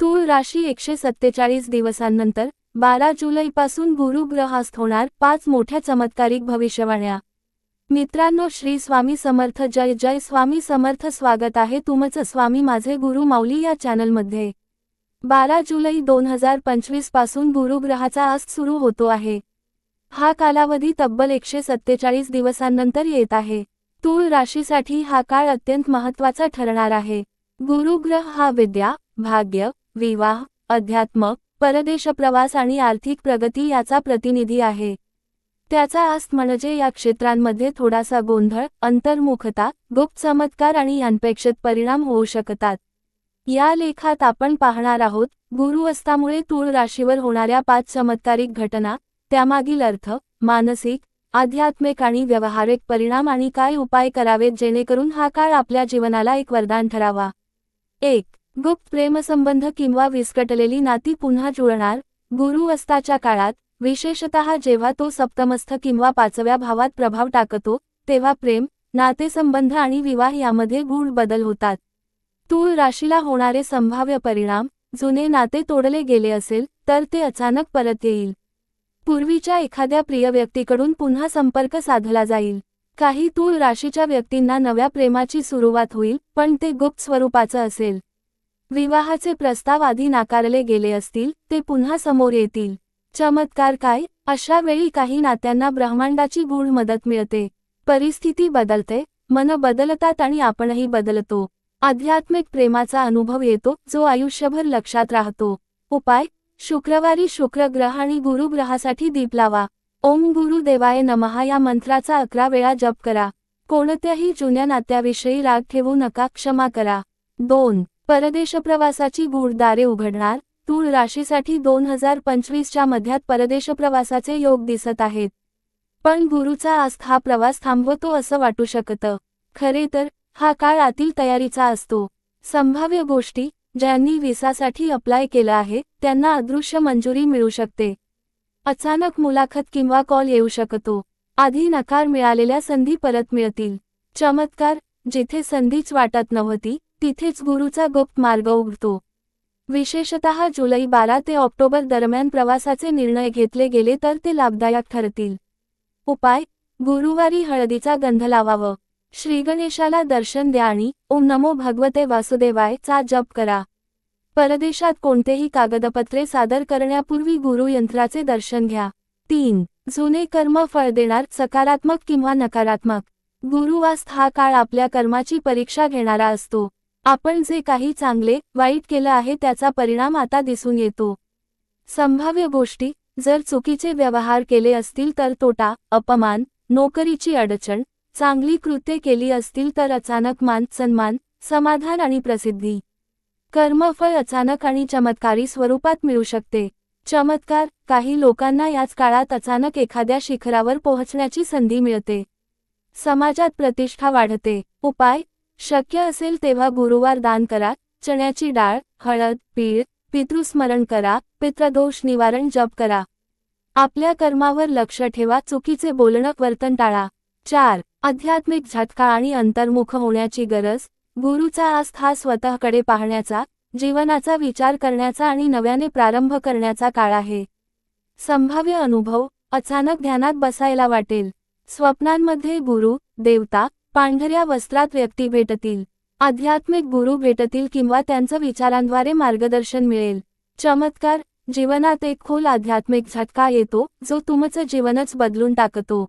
तूळ राशी एकशे सत्तेचाळीस दिवसांनंतर बारा जुलैपासून गुरुग्रहास्थ होणार पाच मोठ्या चमत्कारिक भविष्यवाण्या. मित्रांनो श्री स्वामी समर्थ जय जय स्वामी समर्थ स्वागत आहे तुमचं स्वामी माझे गुरु माऊली या चॅनलमध्ये. बारा जुलै दोन हजार पंचवीसपासून गुरुग्रहाचा आस्त सुरू होतो आहे. हा कालावधी तब्बल एकशे सत्तेचाळीस दिवसांनंतर येत आहे. तूळ राशीसाठी हा काळ अत्यंत महत्त्वाचा ठरणार आहे. गुरुग्रह हा विद्या भाग्य विवाह अध्यात्म परदेश प्रवास आणि आर्थिक प्रगती याचा प्रतिनिधी आहे. त्याचा आस्त म्हणजे या क्षेत्रांमध्ये थोडासा गोंधळ अंतर्मुखता गुप्त चमत्कार आणि यांपेक्षित परिणाम होऊ शकतात. या लेखात आपण पाहणार आहोत गुरु अस्तामुळे तूळ राशीवर होणाऱ्या पाच चमत्कारिक घटना त्यामागील अर्थ मानसिक आध्यात्मिक आणि व्यावहारिक परिणाम आणि काय उपाय करावेत जेणेकरून हा काळ आपल्या जीवनाला एक वरदान ठरावा. एक गुप्त प्रेमसंबंध किंवा विस्कटलेली नाती पुन्हा जुळणार गुरु अस्ताच्या काळात विशेषतः जेव्हा तो सप्तमस्थ किंवा पाचव्या भावात प्रभाव टाकतो तेव्हा प्रेम नातेसंबंध आणि विवाह यामध्ये गूढ बदल होतात. तूळ राशीला होणारे संभाव्य परिणाम जुने नाते तोडले गेले असेल तर ते अचानक परत येईल. पूर्वीच्या एखाद्या प्रिय व्यक्तीकडून पुन्हा संपर्क साधला जाईल. काही तूळ राशीच्या व्यक्तींना नव्या प्रेमाची सुरुवात होईल पण ते गुप्त स्वरूपाचं असेल. विवाहाचे प्रस्ताव आधी नाकारले गेले असतील ते पुन्हा समोर येतील. चमत्कार काय? अशा वेळी काही नात्यांना ब्रह्मांडाची गूढ मदत मिळते. परिस्थिती बदलते मन बदलतात आणि आपणही बदलतो. आध्यात्मिक प्रेमाचा अनुभव येतो जो आयुष्यभर लक्षात राहतो. उपाय? शुक्रवारी शुक्र ग्रह आणि गुरुग्रहासाठी दीप लावा. ओम गुरु देवाय नमहा या मंत्राचा अकरा वेळा जप करा. कोणत्याही जुन्या नात्याविषयी राग ठेवू नका क्षमा करा. दोन परदेश प्रवासाची गूढदारे उघडणार. तूळ राशीसाठी दोन हजार पंचवीसच्या मध्यात परदेश प्रवासाचे योग दिसत आहेत. पण गुरुचा आस्थ हा प्रवास थांबवतो असं वाटू शकतं. खरे तर हा काळ आतील तयारीचा असतो. संभाव्य गोष्टी ज्यांनी विसासाठी अप्लाय केलं आहे त्यांना अदृश्य मंजुरी मिळू शकते. अचानक मुलाखत किंवा कॉल येऊ शकतो. आधी नकार मिळालेल्या संधी परत मिळतील. चमत्कार जिथे संधीच वाटत नव्हती तिथेच गुरुचा गुप्त मार्ग उघडतो. विशेषतः जुलै बारा ते ऑक्टोबर दरम्यान प्रवासाचे निर्णय घेतले गेले तर ते लाभदायक ठरतील. उपाय गुरुवारी हळदीचा गंध लावावं. श्रीगणेशाला दर्शन द्या आणि ओम नमो भगवते वासुदेवाय चा जप करा. परदेशात कोणतेही कागदपत्रे सादर करण्यापूर्वी गुरुयंत्राचे दर्शन घ्या. तीन जुने कर्म फळ देणार सकारात्मक किंवा नकारात्मक. गुरुवास्त हा काळ आपल्या कर्माची परीक्षा घेणारा असतो. आपण जे काही चांगले वाईट केलं आहे त्याचा परिणाम आता दिसून येतो. संभाव्य गोष्टी जर चुकीचे व्यवहार केले असतील तर तोटा अपमान नोकरीची अडचण चांगली कृत्ये केली असतील तर अचानक मान सन्मान समाधान आणि प्रसिद्धी. कर्मफळ अचानक आणि चमत्कारी स्वरूपात मिळू शकते. चमत्कार काही लोकांना याच काळात अचानक एखाद्या शिखरावर पोहोचण्याची संधी मिळते. समाजात प्रतिष्ठा वाढते. उपाय शक्य असेल तेव्हा गुरुवार दान करा. चण्याची डाळ हळद पीळ पितृस्मरण करा. पित्रदोष निवारण जप करा. आपल्या कर्मावर लक्ष ठेवा. चुकीचे बोलणं वर्तन टाळा. चार आध्यात्मिक झटका आणि अंतर्मुख होण्याची गरज. गुरुचा आस्था हा स्वतःकडे पाहण्याचा जीवनाचा विचार करण्याचा आणि नव्याने प्रारंभ करण्याचा काळ आहे. संभाव्य अनुभव अचानक ध्यानात बसायला वाटेल. स्वप्नांमध्ये गुरु देवता पांढऱ्या वस्त्रात व्यक्ती भेटतील आध्यात्मिक गुरु भेटतील किंवा त्यांचं विचारांद्वारे मार्गदर्शन मिळेल. चमत्कार जीवनात एक खोल आध्यात्मिक झटका येतो जो तुमचं जीवनच बदलून टाकतो.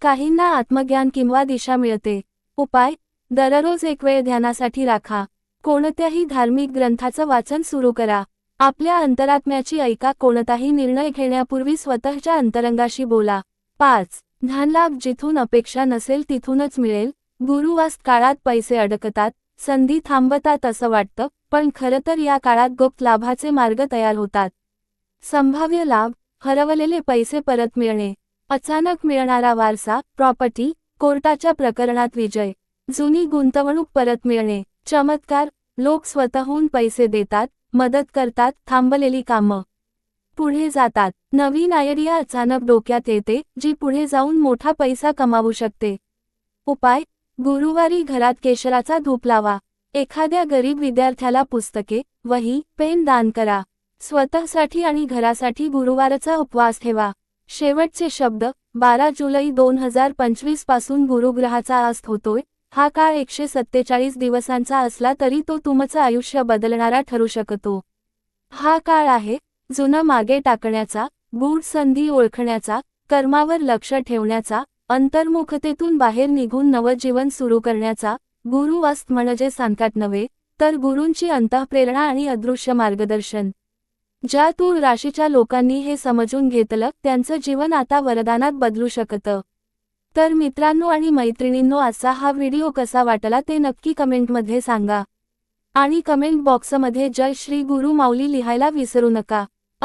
काहींना आत्मज्ञान किंवा दिशा मिळते. उपाय दररोज एक वेळ ध्यानासाठी राखा. कोणत्याही धार्मिक ग्रंथाचं वाचन सुरू करा. आपल्या अंतरात्म्याची ऐका कोणताही निर्णय घेण्यापूर्वी स्वतःच्या अंतरंगाशी बोला. पाच धनलाभ जिथून अपेक्षा नसेल तिथूनच मिळेल. गुरुवास्त काळात पैसे अडकतात संधी थांबतात असं वाटतं पण खरं तर या काळात गुप्त लाभाचे मार्ग तयार होतात. संभाव्य लाभ हरवलेले पैसे परत मिळणे. अचानक मिळणारा वारसा प्रॉपर्टी कोर्टाच्या प्रकरणात विजय. जुनी गुंतवणूक परत मिळणे. चमत्कार लोक स्वतःहून पैसे देतात मदत करतात थांबलेली कामं. पुढे जातात. नवीन आयडिया अचानक डोक्यात येते जी पुढे जाऊन मोठा पैसा कमावू शकते. उपाय गुरुवारी घरात केशराचा धूप लावा. एखाद्या गरीब विद्यार्थ्याला पुस्तके वही पेन दान करा. स्वतःसाठी आणि घरासाठी गुरुवारचा उपवास ठेवा. शेवटचे शब्द बारा जुलै दोन हजार पंचवीसपासून गुरुग्रहाचा अस्त होतोय. हा काळ एकशे सत्तेचाळीस दिवसांचा असला तरी तो तुमचं आयुष्य बदलणारा ठरू शकतो. हा काळ आहे जुनं मागे टाकण्याचा गूढ संधी ओळखण्याचा कर्मावर लक्ष ठेवण्याचा अंतर्मुखतेतून बाहेर निघून नवजीवन सुरू करण्याचा गुरु अस्त म्हणजे सांगतात नव्हे तर गुरूंची अंतःप्रेरणा आणि अदृश्य मार्गदर्शन. ज्या तूळ राशीच्या लोकांनी हे समजून घेतलं त्यांचं जीवन आता वरदानात बदलू शकतं. तर मित्रांनो आणि मैत्रिणींनो असा हा व्हिडिओ कसा वाटला ते नक्की कमेंटमध्ये सांगा. आणि कमेंट बॉक्समध्ये जय श्री गुरु माऊली लिहायला विसरू नका.